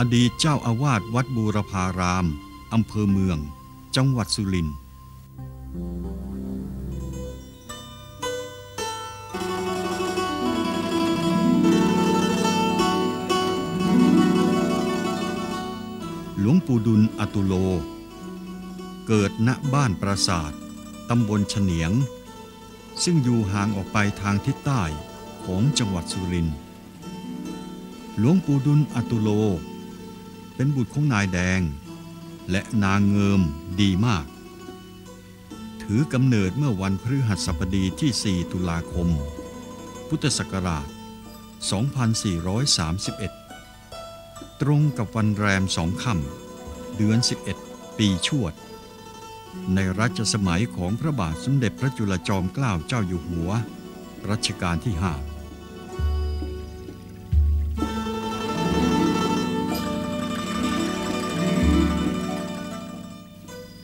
อดีตเจ้าอาวาสวัดบูรพาราม อำเภอเมือง จังหวัดสุรินทร์หลวงปู่ดุลอตุโล เกิดณบ้านปราสาทตำบลเฉนียง ซึ่งอยู่ห่างออกไปทางทิศใต้ของจังหวัดสุรินทร์หลวงปู่ดุลอตุโล เป็นบุตรของนายแดง และนางเงิมดีมาก ถือกำเนิดเมื่อวันพฤหัสบดีที่ 4 ตุลาคม พุทธศักราช 2431 ตรงกับวันแรมสองค่ำเดือน 11 ปีชวด ในรัชสมัยของพระบาทสมเด็จพระจุลจอมเกล้าเจ้าอยู่หัว รัชกาลที่ห้า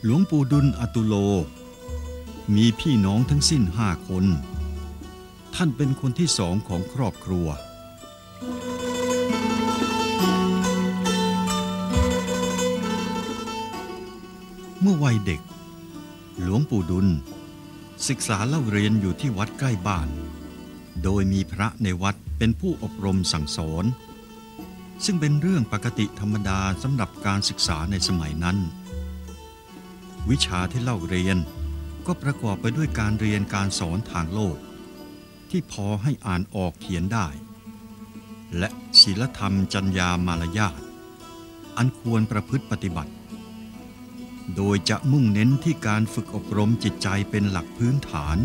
หลวงปู่ดุลอตุโล มีพี่น้องทั้งสิ้นห้าคน ท่านเป็นคนที่สองของครอบครัว เมื่อวัยเด็ก หลวงปู่ดุล ศึกษาเล่าเรียนอยู่ที่วัดใกล้บ้าน โดยมีพระในวัดเป็นผู้อบรมสั่งสอนซึ่งเป็นเรื่องปกติธรรมดาสำหรับการศึกษาในสมัยนั้น วิชาที่เล่าเรียน ก็ประกอบไปด้วยการเรียนการสอนทางโลก ที่พอให้อ่านออกเขียนได้ และศีลธรรมจัญญามารยาทอันควรประพฤติปฏิบัติ โดยจะมุ่งเน้นที่การฝึกอบรมจิตใจเป็นหลักพื้นฐาน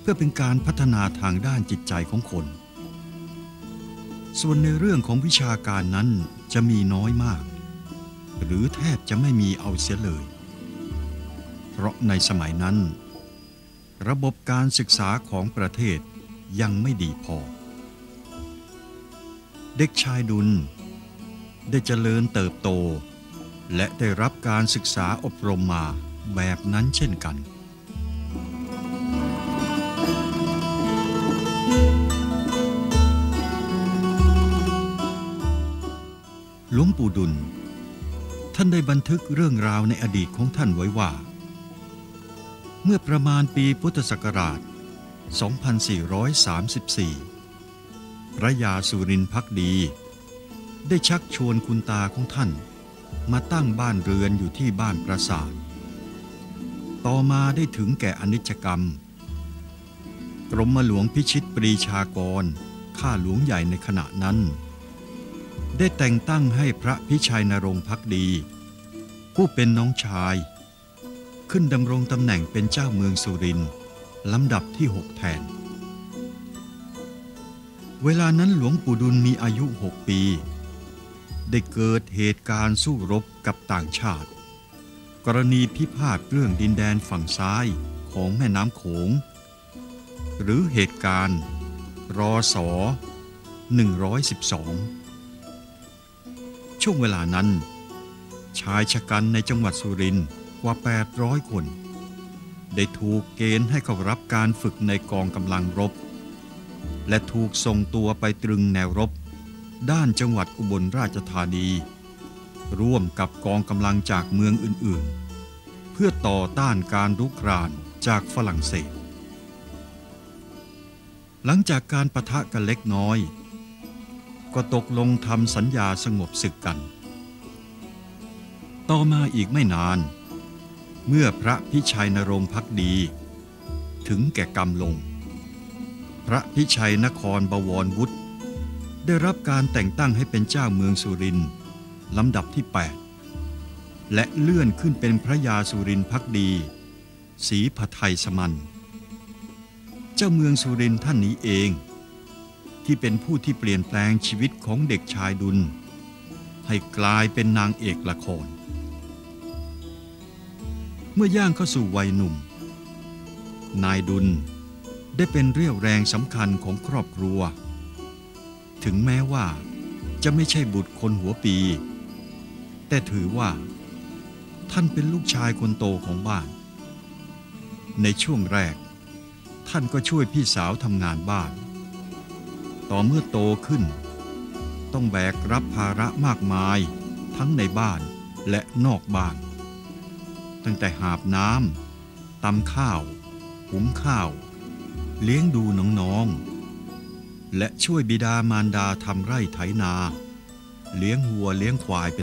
เพื่อเป็นการพัฒนาทางด้านจิตใจของคน ส่วนในเรื่องของวิชาการนั้นจะมีน้อยมาก หรือแทบจะไม่มีเอาเสียเลย เพราะในสมัยนั้น ระบบการศึกษาของประเทศยังไม่ดีพอ เด็กชายดุล ได้เจริญเติบโต และได้รับการศึกษาอบรมมาแบบนั้นเช่นกันหลวงปู่ดุล ท่านได้บันทึกเรื่องราวในอดีตของท่านไว้ว่า เมื่อประมาณปีพุทธศักราช 2434 พระยาสุรินทร์พักดี ได้ชักชวนคุณตาของท่าน มาตั้งบ้านเรือนอยู่ที่บ้านปราสาท ต่อมาได้ถึงแก่อนิจจกรรม กรมหลวงพิชิตปรีชากร ข้าหลวงใหญ่ในขณะนั้น ได้แต่งตั้งให้พระพิชัยนรงพักดี ผู้เป็นน้องชาย ขึ้นดำรงตำแหน่งเป็นเจ้าเมืองสุรินลำดับที่หกแทน เวลานั้นหลวงปู่ดุลมีอายุหกปี ได้เกิดเหตุการณ์สู้รบกับต่างชาติ กรณีพิพาทเรื่องดินแดนฝั่งซ้ายของแม่น้ำโขง หรือเหตุการณ์รอสอ112 ช่วงเวลานั้น ชายชะกันในจังหวัดสุรินทร์กว่า 800 คน ได้ถูกเกณฑ์ให้เข้ารับการฝึกในกองกำลังรบ และถูกส่งตัวไปตรึงแนวรบ ด้านจังหวัดอุบลราชธานี ร่วมกับกองกำลังจากเมืองอื่นๆ เพื่อต่อต้านการรุกรานจากฝรั่งเศส หลังจากการประทะกันเล็กน้อย ก็ตกลงทำสัญญาสงบศึกกัน ต่อมาอีกไม่นาน เมื่อพระพิชัยนรงพักดี ถึงแก่กรรมลง พระพิชัยนครบวรวุฒิได้รับการแต่งตั้งให้เป็นเจ้าเมืองสุรินลำดับที่ 8 และเลื่อนขึ้นเป็นพระยาสุรินพักดีศรีพไทยสมัน เจ้าเมืองสุรินท่านนี้เอง ที่เป็นผู้ที่เปลี่ยนแปลงชีวิตของเด็กชายดุล ให้กลายเป็นนางเอกละคร เมื่อย่างเข้าสู่วัยหนุ่ม นายดุลได้เป็นเรี่ยวแรงสำคัญของครอบครัว ถึงแม้ว่าจะไม่ใช่บุตรคนหัวปี แต่ถือว่า ท่านเป็นลูกชายคนโตของบ้าน ในช่วงแรก ท่านก็ช่วยพี่สาวทำงานบ้าน ต่อเมื่อโตขึ้น ต้องแบกรับภาระมากมาย ทั้งในบ้านและนอกบ้าน ตั้งแต่หาบน้ำตำข้าว หุงข้าว เลี้ยงดูน้องๆ และช่วยบิดามารดาทำไร่ไถนา เลี้ยงวัวเลี้ยงควายเป็น